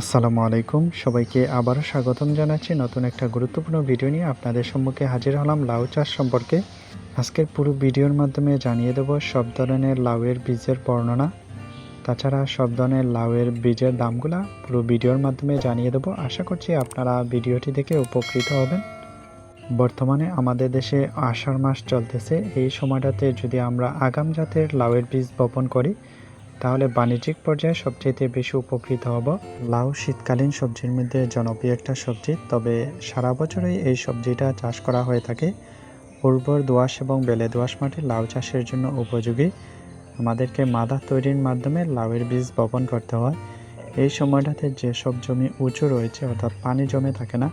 আসসালামু আলাইকুম। সবাইকে আবারও স্বাগতম জানাচ্ছি নতুন একটা গুরুত্বপূর্ণ ভিডিও নিয়ে আপনাদের সম্মুখে হাজির হলাম লাউ চাষ সম্পর্কে। আজকের পুরো ভিডিওর মাধ্যমে জানিয়ে দেব সব ধরনের লাউয়ের বীজের বর্ণনা। তাছাড়া সব ধরনের লাউয়ের বীজের দামগুলা পুরো ভিডিওর মাধ্যমে জানিয়ে দেব। আশা করছি আপনারা ভিডিওটি দেখে উপকৃত হবেন। বর্তমানে আমাদের দেশে আষাঢ় মাস চলতেছে। এই সময়টাতে যদি আমরা আগাম জাতের লাউয়ের বীজ বপন করি তাহলে বাণিজ্যিক পর্যায়ে সবচেয়ে বেশি উপকৃত হব? লাউ শীতকালীন সবজির মধ্যে জনপ্রিয় একটা সবজি, তবে সারা বছরই এই সবজিটা চাষ করা হয়ে থাকে। উর্বর দোআঁশ এবং বেলে দোআঁশ মাটি লাউ চাষের জন্য উপযোগী। আমাদেরকে মাদা তৈরির মাধ্যমে লাউয়ের বীজ বপন করতে হয়। এই সময়টাতে যেসব জমি উঁচু রয়েছে, অর্থাৎ পানি জমে থাকে না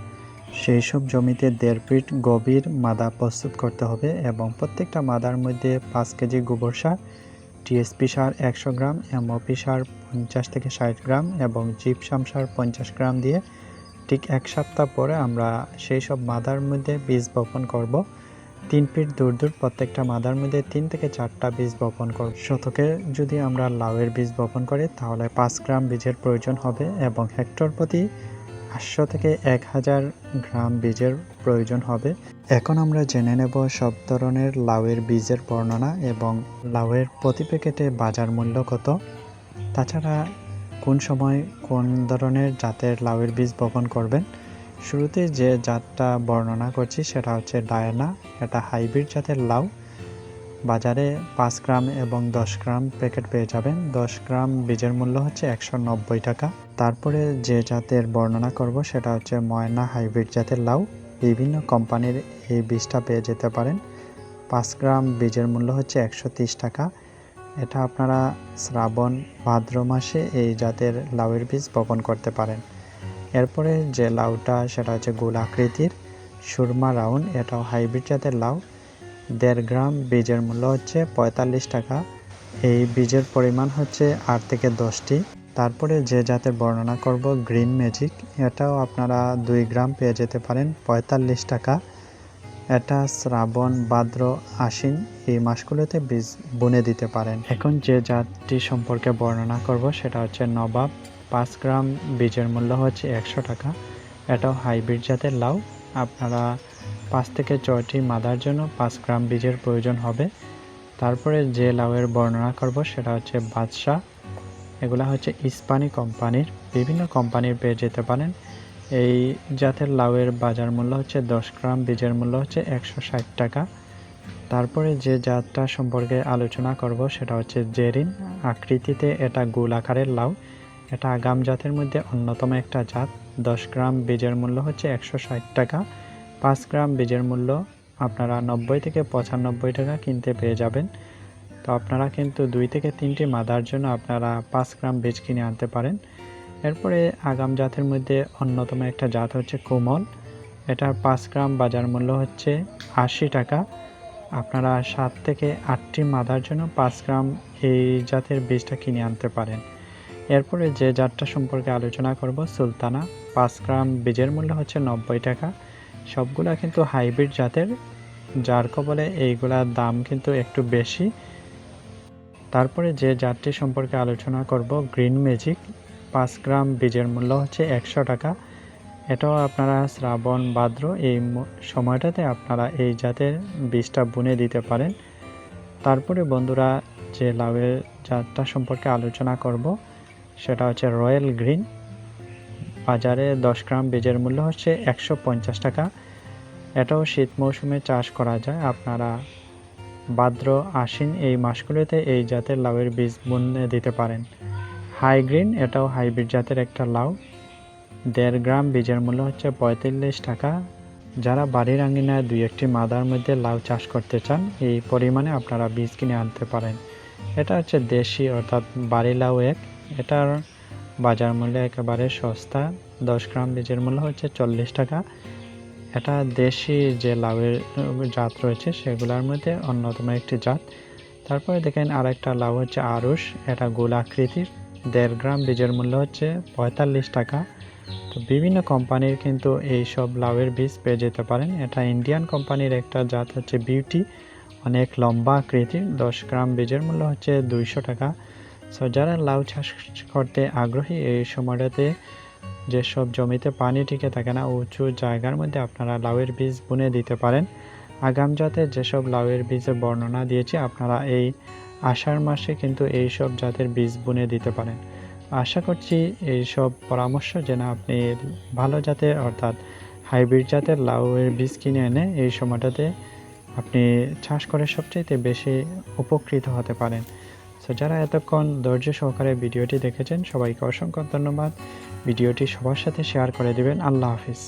সেই সব জমিতে দেড় ফিট গভীর মাদা প্রস্তুত করতে হবে এবং প্রত্যেকটা মাদার মধ্যে পাঁচ কেজি গোবর সার টিএসপি সার একশো গ্রাম, এমওপি সার পঞ্চাশ থেকে ষাট গ্রাম এবং জিপসাম সার পঞ্চাশ গ্রাম দিয়ে ঠিক এক সপ্তাহ পরে আমরা সেই সব মাদার মধ্যে বীজ বপন করব। তিন ফিট দূর দূর প্রত্যেকটা মাদার মধ্যে তিন থেকে চারটা বীজ বপন করব। শতকে যদি আমরা লাউয়ের বীজ বপন করি তাহলে পাঁচ গ্রাম বীজের প্রয়োজন হবে এবং হেক্টর প্রতি আটশো থেকে এক হাজার গ্রাম বীজের প্রয়োজন হবে। এখন আমরা জেনে নেব সব ধরনের লাউয়ের বীজের বর্ণনা এবং লাউয়ের প্রতি প্যাকেটে বাজার মূল্য কত। তাছাড়া কোন সময় কোন ধরনের জাতের লাউয়ের বীজ বপন করবেন। শুরুতে যে জাতটা বর্ণনা করছি সেটা হচ্ছে ডায়না, এটা হাইব্রিড জাতের লাউ। বাজারে পাঁচ গ্রাম এবং দশ গ্রাম প্যাকেট পেয়ে যাবেন। দশ গ্রাম বীজের মূল্য হচ্ছে একশো নব্বই টাকা। তারপরে যে জাতের বর্ণনা করব সেটা হচ্ছে ময়না হাইব্রিড জাতের লাউ। বিভিন্ন কোম্পানির এই বীজটা পেয়ে যেতে পারেন। পাঁচ গ্রাম বীজের মূল্য হচ্ছে একশো ত্রিশ টাকা। এটা আপনারা শ্রাবণ, ভাদ্র মাসে এই জাতের লাউয়ের বীজ বপন করতে পারেন। এরপরে যে লাউটা, সেটা হচ্ছে গোল আকৃতির। সুরমা রাউন্ড এটাও হাইব্রিড জাতের লাউ। দেড় গ্রাম বীজের মূল্য হচ্ছে পঁয়তাল্লিশ টাকা। এই বীজের পরিমাণ হচ্ছে আট থেকে দশটি। তারপরে যে জাতের বর্ণনা করব, গ্রিন ম্যাজিক, এটাও আপনারা দুই গ্রাম পেয়ে যেতে পারেন পঁয়তাল্লিশ টাকা। এটা শ্রাবণ, ভাদ্র, আশ্বিন, এই মাসগুলোতে বীজ বুনে দিতে পারেন। এখন যে জাতটি সম্পর্কে বর্ণনা করব, সেটা হচ্ছে নবাব। পাঁচ গ্রাম বীজের মূল্য হচ্ছে একশো টাকা। এটাও হাইব্রিড জাতের লাউ। আপনারা পাঁচ থেকে ছয়টি মাদার জন্য পাঁচ গ্রাম বীজের প্রয়োজন হবে। তারপরে যে লাউয়ের বর্ণনা করব সেটা হচ্ছে বাদশাহ। এগুলা হচ্ছে ইস্পানি কোম্পানির, বিভিন্ন কোম্পানির পেয়ে যেতে পারেন। এই জাতের লাউয়ের বাজার মূল্য হচ্ছে দশ গ্রাম, বীজের মূল্য হচ্ছে একশো ষাট টাকা। তারপরে যে জাতটা সম্পর্কে আলোচনা করব সেটা হচ্ছে জেরিন। আকৃতিতে এটা গোল আকারের লাউ। এটা আগাম জাতের মধ্যে অন্যতম একটা জাত। দশ গ্রাম বীজের মূল্য হচ্ছে একশো ষাট টাকা। পাঁচ গ্রাম বীজের মূল্য আপনারা নব্বই থেকে পঁচানব্বই টাকা কিনতে পেয়ে যাবেন। তো আপনারা কিন্তু দুই থেকে তিনটি মাদার জন্য আপনারা পাঁচ গ্রাম বীজ কিনে আনতে পারেন। এরপরে আগাম জাতের মধ্যে অন্যতম একটা জাত হচ্ছে কোমল। এটার পাঁচ গ্রাম বাজার মূল্য হচ্ছে আশি টাকা। আপনারা সাত থেকে আটটি মাদার জন্য পাঁচ গ্রাম এই জাতের বীজটা কিনে আনতে পারেন। এরপরে যে জাতটা সম্পর্কে আলোচনা করব, সুলতানা, পাঁচ গ্রাম বীজের মূল্য হচ্ছে নব্বই টাকা। সবগুলা কিন্তু হাইব্রিড জাতের, যার কবলে এইগুলার দাম কিন্তু একটু বেশি। তারপরে যে জাতটি সম্পর্কে আলোচনা করব, গ্রিন ম্যাজিক, পাঁচ গ্রাম বীজের মূল্য হচ্ছে একশো টাকা। এটাও আপনারা শ্রাবণ, ভাদ্র এই সময়টাতে আপনারা এই জাতের বীজটা বুনে দিতে পারেন। তারপরে বন্ধুরা, যে লাউয়ের জাতটা সম্পর্কে আলোচনা করব, সেটা হচ্ছে রয়্যাল গ্রিন। বাজারে দশ গ্রাম বীজের মূল্য হচ্ছে একশো পঞ্চাশ টাকা। এটাও শীত মৌসুমে চাষ করা যায়। আপনারা ভাদ্র, আশ্বিন এই মাসগুলোতে এই জাতের লাউয়ের বীজ বুনে দিতে পারেন। হাই গ্রিন, এটাও হাইব্রিড জাতের একটা লাউ। দেড় গ্রাম বীজের মূল্য হচ্ছে পঁয়তাল্লিশ টাকা। যারা বাড়ির আঙিনায় দুই একটি মাদার মধ্যে লাউ চাষ করতে চান, এই পরিমাণে আপনারা বীজ কিনে আনতে পারেন। এটা হচ্ছে দেশি, অর্থাৎ বাড়ি লাউ এক। এটার বাজার মূল্য একেবারে সস্তা। দশ গ্রাম বীজের মূল্য হচ্ছে চল্লিশ টাকা। এটা দেশি যে লাউয়ের জাত রয়েছে, সেগুলোর মধ্যে অন্যতম একটি জাত। তারপরে দেখেন আরেকটা লাউ হচ্ছে আরুষ। এটা গোল আকৃতির। দেড় গ্রাম বীজের মূল্য হচ্ছে পঁয়তাল্লিশ টাকা। তো বিভিন্ন কোম্পানির কিন্তু এই সব লাউয়ের বীজ পেয়ে যেতে পারেন। এটা ইন্ডিয়ান কোম্পানির একটা জাত হচ্ছে বিউটি। অনেক লম্বা আকৃতির। দশ গ্রাম বীজের মূল্য হচ্ছে দুইশো টাকা। সো যারা লাউ চাষ করতে আগ্রহী, এই সময়টাতে যেসব জমিতে পানি টিকে থাকে না, উঁচু জায়গার মধ্যে আপনারা লাউয়ের বীজ বুনে দিতে পারেন। আগাম জাতের যেসব লাউয়ের বীজের বর্ণনা দিয়েছি, আপনারা এই আষাঢ় মাসে কিন্তু এই সব জাতের বীজ বুনে দিতে পারেন। আশা করছি এই সব পরামর্শ যেন আপনি ভালো জাতের, অর্থাৎ হাইব্রিড জাতের লাউয়ের বীজ কিনে এনে এই সময়টাতে আপনি চাষ করে সবচেয়ে বেশি উপকৃত হতে পারেন। তো যারা এতক্ষণ ধৈর্য সহকারে ভিডিওটি দেখেছেন, সবাইকে অসংখ্য ধন্যবাদ। ভিডিওটি সবার সাথে শেয়ার করে দেবেন। আল্লাহ হাফিজ।